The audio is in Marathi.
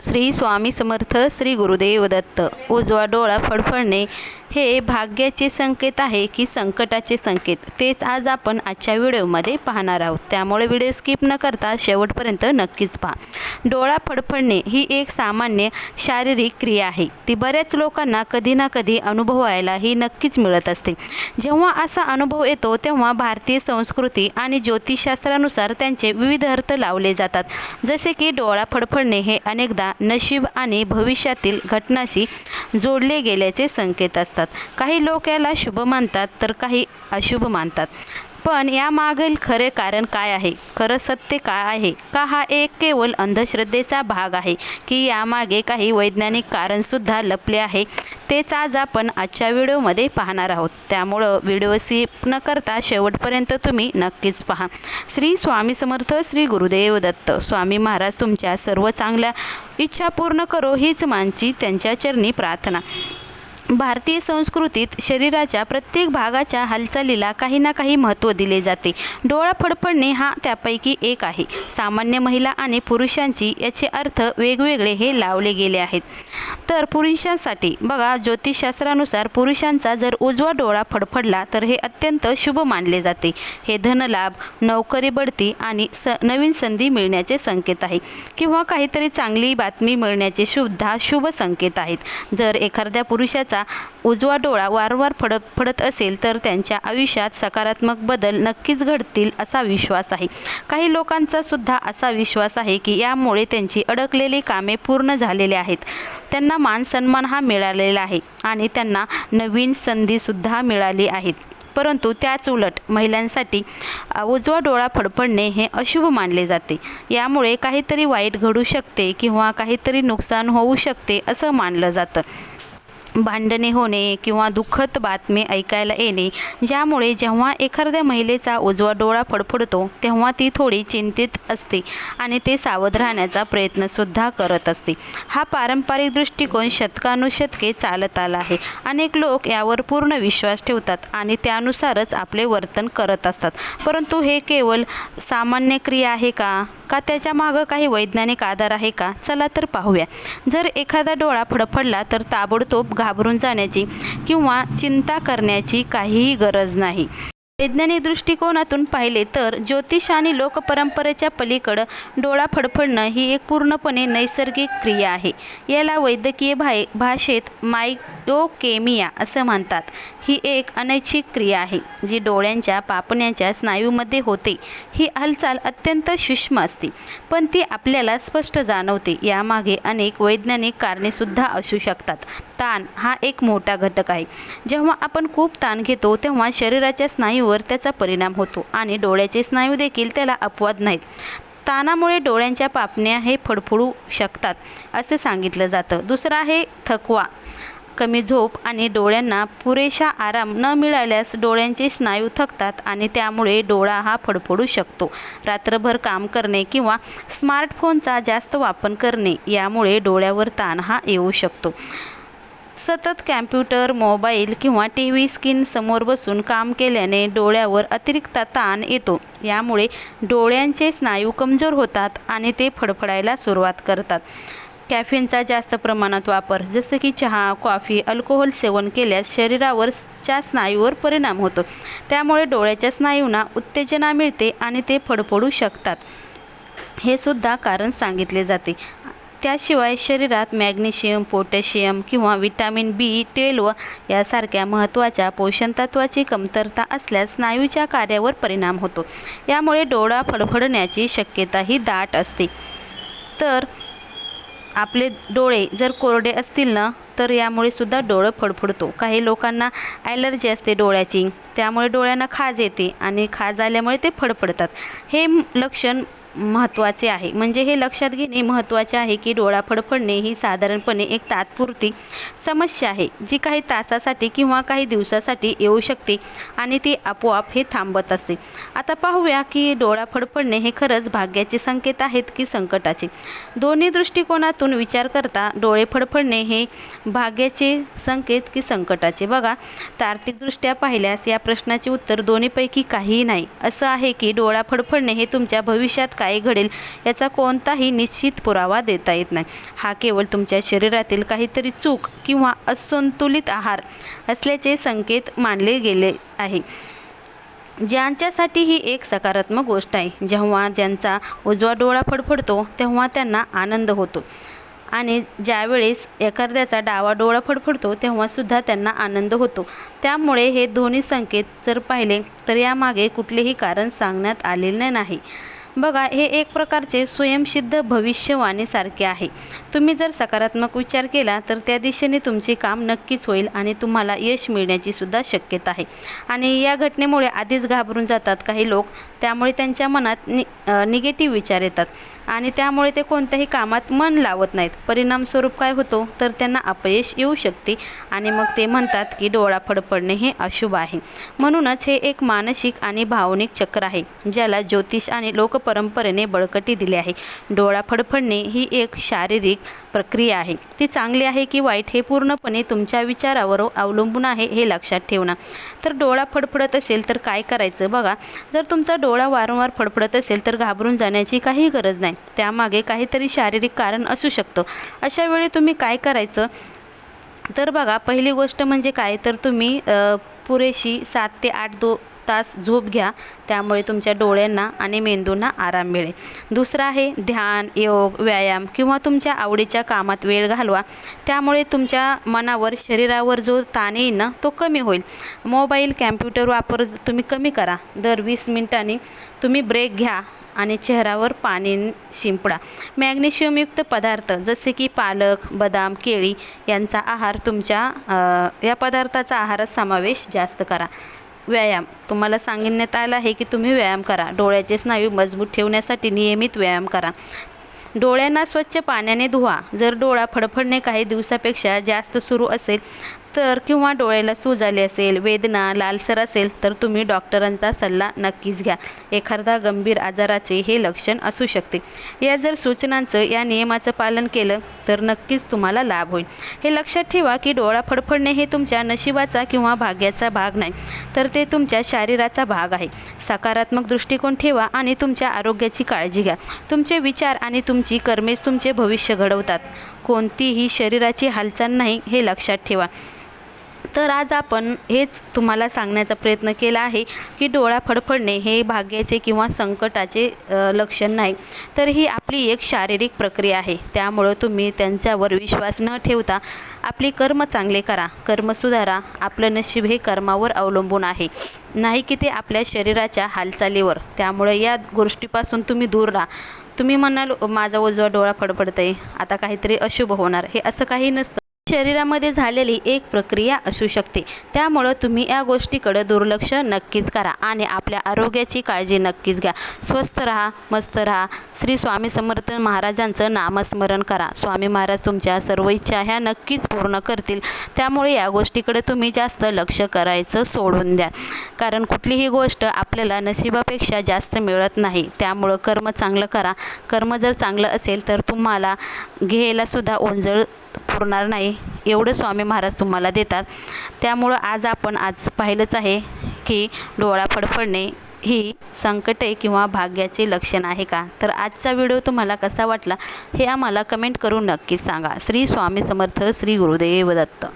श्री स्वामी समर्थ श्री गुरुदेव दत्त. उजवा डोळा फडफडणे हे भाग्याचे संकेत आहे की संकटाचे संकेत. तेच आज आपण आजच्या व्हिडिओमध्ये पाहणार आहोत. त्यामुळे व्हिडिओ स्किप न करता शेवटपर्यंत नक्कीच पहा. डोळा फडफडणे ही एक सामान्य शारीरिक क्रिया आहे. ती बऱ्याच लोकांना कधी ना कधी अनुभवायला ही नक्कीच मिळत असते. जेव्हा असा अनुभव येतो तेव्हा भारतीय संस्कृती आणि ज्योतिषशास्त्रानुसार त्यांचे विविध अर्थ लावले जातात. जसे की डोळा फडफडणे हे अनेकदा नशीब आणि भविष्यातील घटनाशी जोडले गेल्याचे संकेत असतात. काही लोक याला शुभ मानतात तर काही अशुभ मानतात. पण यामागील खरे कारण काय आहे? खरं सत्य काय आहे? का हा एक केवळ अंधश्रद्धेचा भाग आहे? की यामागे काही वैज्ञानिक कारणसुद्धा लपले आहे? तेच आज आपण आजच्या व्हिडिओमध्ये पाहणार आहोत. त्यामुळं व्हिडिओ स्किप न करता शेवटपर्यंत तुम्ही नक्कीच पहा. श्री स्वामी समर्थ श्री गुरुदेव दत्त स्वामी महाराज तुमच्या सर्व चांगल्या इच्छा पूर्ण करो हीच मानची त्यांच्या चरणी प्रार्थना. भारतीय संस्कृतीत शरीराच्या प्रत्येक भागाच्या हालचालीला काही ना काही महत्त्व दिले जाते. डोळा फडफडणे हा त्यापैकी एक आहे. सामान्य महिला आणि पुरुषांची याचे अर्थ वेगवेगळे हे लावले गेले आहेत. तर पुरुषांसाठी बघा ज्योतिषशास्त्रानुसार पुरुषांचा जर उजवा डोळा फडफडला तर हे अत्यंत शुभ मानले जाते. हे धनलाभ नोकरी बढती आणि स नवीन संधी मिळण्याचे संकेत आहे. किंवा काहीतरी चांगली बातमी मिळण्याचे सुद्धा शुभ संकेत आहेत. जर एखाद्या पुरुषाचा उजवा डोळा वारंवार फडत फडत असेल तर त्यांच्या आयुष्यात सकारात्मक बदल नक्कीच घडतील असा विश्वास आहे. काही लोकांचा सुद्धा असा विश्वास आहे की यामुळे त्यांची अडकलेली कामे पूर्ण झालेली आहेत. त्यांना मान सन्मान हा मिळालेला आहे आणि त्यांना नवीन संधीसुद्धा मिळाली आहेत. परंतु त्याच उलट महिलांसाठी उजवा डोळा फडफडणे हे अशुभ मानले जाते. यामुळे काहीतरी वाईट घडू शकते किंवा काहीतरी नुकसान होऊ शकते असं मानलं जातं. भांडणे होणे किंवा दुःखद बातमी ऐकायला येणे ज्यामुळे जेव्हा एखाद्या महिलेचा उजवा डोळा फडफडतो तेव्हा ती थोडी चिंतित असते आणि ते सावध राहण्याचा प्रयत्नसुद्धा करत असते. हा पारंपरिक दृष्टिकोन शतकानुशतके चालत आला आहे. अनेक लोक यावर पूर्ण विश्वास ठेवतात आणि त्यानुसारच आपले वर्तन करत असतात. परंतु हे केवळ सामान्य क्रिया आहे का? का त्याच्या मागं काही वैज्ञानिक आधार आहे का? चला तर पाहूया. जर एखादा डोळा फडफडला तर ताबडतोब घाबरून जाण्याची किंवा चिंता करण्याची काहीही गरज नाही. वैज्ञानिक दृष्टिकोनातून पाहिले तर ज्योतिष आणि लोकपरंपरेच्या पलीकडं डोळा फडफडणं ही एक पूर्णपणे नैसर्गिक क्रिया आहे. याला वैद्यकीय भाय भाषेत माईक मायटोकेमिया असं म्हणतात. ही एक अनैच्छिक क्रिया आहे जी डोळ्यांच्या पापण्यांच्या स्नायूमध्ये होते. ही हालचाल अत्यंत सूक्ष्म असते पण ती आपल्याला स्पष्ट जाणवते. यामागे अनेक वैज्ञानिक कारणेसुद्धा असू शकतात. ताण हा एक मोठा घटक आहे. जेव्हा आपण खूप ताण घेतो तेव्हा शरीराच्या स्नायूवर त्याचा परिणाम होतो आणि डोळ्याचे स्नायू देखील त्याला अपवाद नाहीत. ताणामुळे डोळ्यांच्या पापण्या हे फडफडू शकतात असे सांगितलं जातं. दुसरं आहे थकवा. कमी झोप आणि डोळ्यांना पुरेशा आराम न मिळाल्यास डोळ्यांचे स्नायू थकतात आणि त्यामुळे डोळा हा फडफडू शकतो. रात्रभर काम करणे किंवा स्मार्टफोनचा जास्त वापर करणे यामुळे डोळ्यावर ताण हा येऊ शकतो. सतत कॅम्प्युटर मोबाईल किंवा टी व्ही स्क्रीन समोर बसून काम केल्याने डोळ्यावर अतिरिक्त ताण येतो. यामुळे डोळ्यांचे स्नायू कमजोर होतात आणि ते फडफडायला सुरुवात करतात. कॅफेनचा जास्त प्रमाणात वापर जसं की चहा कॉफी अल्कोहोल सेवन केल्यास शरीरावर च्या स्नायूवर परिणाम होतो. त्यामुळे डोळ्याच्या स्नायूंना उत्तेजना मिळते आणि ते फडफडू शकतात. हे सुद्धा कारण सांगितले जाते. त्याशिवाय शरीरात मॅग्नेशियम पोटॅशियम किंवा विटॅमिन बी ट्वेल्व यासारख्या महत्त्वाच्या पोषणतत्वाची कमतरता असल्यास स्नायूच्या कार्यावर परिणाम होतो. यामुळे डोळा फडफडण्याची शक्यताही दाट असते. तर आपले डोळे जर कोरडे असतील ना तर यामुळे सुद्धा डोळं फडफडतो. काही लोकांना ॲलर्जी असते डोळ्याची. त्यामुळे डोळ्यांना खाज येते आणि खाज आल्यामुळे ते फडफडतात. हे लक्षण महत्त्वाचे आहे. म्हणजे हे लक्षात घेणे महत्त्वाचे आहे की डोळा फडफडणे ही साधारणपणे एक तात्पुरती समस्या आहे जी काही तासासाठी किंवा काही दिवसासाठी येऊ शकते आणि ती आपोआप हे थांबत असते. आता पाहूया की डोळा फडफडणे हे खरंच भाग्याचे संकेत आहेत की संकटाचे? दोन्ही दृष्टिकोनातून विचार करता डोळे फडफडणे हे भाग्याचे संकेत की संकटाचे? बघा तार्किकदृष्ट्या पाहिल्यास या प्रश्नाचे उत्तर दोन्हीपैकी काहीही नाही. असं आहे की डोळा फडफडणे हे तुमच्या भविष्यात काय काय घडेल याचा कोणताही निश्चित पुरावा देता येत नाही. हा केवळ तुमच्या शरीरातील काहीतरी चूक किंवा असंतुलित आहार असल्याचे संकेत मानले गेले आहे. ज्यांच्यासाठी ही एक सकारात्मक गोष्ट आहे. जेव्हा ज्यांचा उजवा डोळा फडफडतो तेव्हा त्यांना आनंद होतो. आणि ज्यावेळेस एखाद्याचा डावा डोळा फडफडतो तेव्हासुद्धा त्यांना आनंद होतो. त्यामुळे हे दोन्ही संकेत जर पाहिले तर यामागे कुठलेही कारण सांगण्यात आलेले नाही. बघा हे एक प्रकारचे स्वयंसिद्ध भविष्यवाणीसारखे आहे. तुम्ही जर सकारात्मक विचार केला तर त्या दिशेने तुमचे काम नक्कीच होईल आणि तुम्हाला यश मिळण्याची सुद्धा शक्यता आहे. आणि या घटनेमुळे आधीच घाबरून जातात काही लोक त्यामुळे त्यांच्या मनात नि निगेटिव्ह विचार येतात. आणि त्यामुळे ते कोणत्याही कामात मन लावत नाहीत. परिणामस्वरूप काय होतो? तर त्यांना अपयश येऊ शकते आणि मग ते म्हणतात की डोळा फडफडणे हे अशुभ आहे. म्हणूनच हे एक मानसिक आणि भावनिक चक्र आहे ज्याला ज्योतिष आणि लोकपरंपरेने बळकटी दिली आहे. डोळा फडफडणे ही एक शारीरिक प्रक्रिया आहे. ती चांगली आहे की वाईट हे पूर्णपणे तुमच्या विचारावर अवलंबून आहे हे लक्षात ठेवणं. तर डोळा फडफडत असेल तर काय करायचं बघा. जर तुमचा डोळा वारंवार फडफडत असेल तर घाबरून जाण्याची काही गरज नाही. त्यामागे काहीतरी शारीरिक कारण असू शकतं. अशा वेळी तुम्ही काय करायचं? तर बघा पहिली गोष्ट म्हणजे काय? तर तुम्ही पुरेशी सात ते आठ दो तास झोप घ्या त्यामुळे तुमच्या डोळ्यांना आणि मेंदूंना आराम मिळेल. दुसरं आहे ध्यान योग व्यायाम किंवा तुमच्या आवडीच्या कामात वेळ घालवा. त्यामुळे तुमच्या मनावर शरीरावर जो ताण येईल ना तो कमी होईल. मोबाईल कॅम्प्युटर वापर तुम्ही कमी करा. दर वीस मिनिटांनी तुम्ही ब्रेक घ्या आणि चेहऱ्यावर पाणी शिंपडा. मॅग्नेशियमयुक्त पदार्थ जसे की पालक बदाम केळी यांचा आहार तुमच्या या पदार्थाचा आहारात समावेश जास्त करा. व्यायाम. तुम्हाला सांगण्यात आलं आहे की तुम्ही व्यायाम करा. डोळ्याचे स्नायू मजबूत ठेवण्यासाठी नियमित व्यायाम करा. डोळ्यांना स्वच्छ पाण्याने धुवा. जर डोळा फडफडणे काही दिवसापेक्षा जास्त सुरू असेल तर किंवा डोळ्याला सूज आली असेल वेदना लालसर असेल तर तुम्ही डॉक्टरांचा सल्ला नक्कीच घ्या. एखादा गंभीर आजाराचे हे लक्षण असू शकते. या जर सूचनांचं या नियमाचं पालन केलं तर नक्कीच तुम्हाला लाभ होईल. हे लक्षात ठेवा की डोळा फडफडणे हे तुमच्या नशिबाचा किंवा भाग्याचा भाग नाही तर ते तुमच्या शरीराचा भाग आहे. सकारात्मक दृष्टिकोन ठेवा आणि तुमच्या आरोग्याची काळजी घ्या. तुमचे विचार आणि तुमची कर्मेच तुमचे भविष्य घडवतात. कोणतीही शरीराची हालचाल नाही हे लक्षात ठेवा. तर आज आपण हेच तुम्हाला सांगण्याचा प्रयत्न केला आहे की डोळा फडफडणे हे भाग्याचे किंवा संकटाचे लक्षण नाही. तर ही आपली एक शारीरिक प्रक्रिया आहे. त्यामुळं तुम्ही त्यांच्यावर विश्वास न ठेवता आपली कर्म चांगले करा. कर्म सुधारा. आपलं नशीब हे कर्मावर अवलंबून आहे. नाही की ते आपल्या शरीराच्या हालचालीवर. त्यामुळे या गोष्टीपासून तुम्ही दूर राहा. तुम्ही म्हणाल माझा उजवा डोळा फडफडत आहे आता काहीतरी अशुभ होणार. हे असं काही नसतं. शरीरामध्ये झालेली एक प्रक्रिया असू शकते. त्यामुळं तुम्ही या गोष्टीकडे दुर्लक्ष नक्कीच करा आणि आपल्या आरोग्याची काळजी नक्कीच घ्या. स्वस्थ राहा मस्त राहा. श्री स्वामी समर्थ महाराजांचं नामस्मरण करा. स्वामी महाराज तुमच्या सर्व इच्छा ह्या नक्कीच पूर्ण करतील. त्यामुळे या गोष्टीकडे तुम्ही जास्त लक्ष करायचं सोडून द्या. कारण कुठलीही गोष्ट आपल्याला नशिबापेक्षा जास्त मिळत नाही. त्यामुळं कर्म चांगलं करा. कर्म जर चांगलं असेल तर तुम्हाला घ्यायलासुद्धा ओंजळ पुरणार नाही. एवढं स्वामी महाराज तुम्हाला देतात. त्यामुळं आज आपण आज पाहिलंच आहे की डोळा फडफडणे ही संकटे किंवा भाग्याचे लक्षण आहे का? तर आजचा व्हिडिओ तुम्हाला कसा वाटला हे आम्हाला कमेंट करून नक्कीच सांगा. श्री स्वामी समर्थ श्री गुरुदेव दत्त.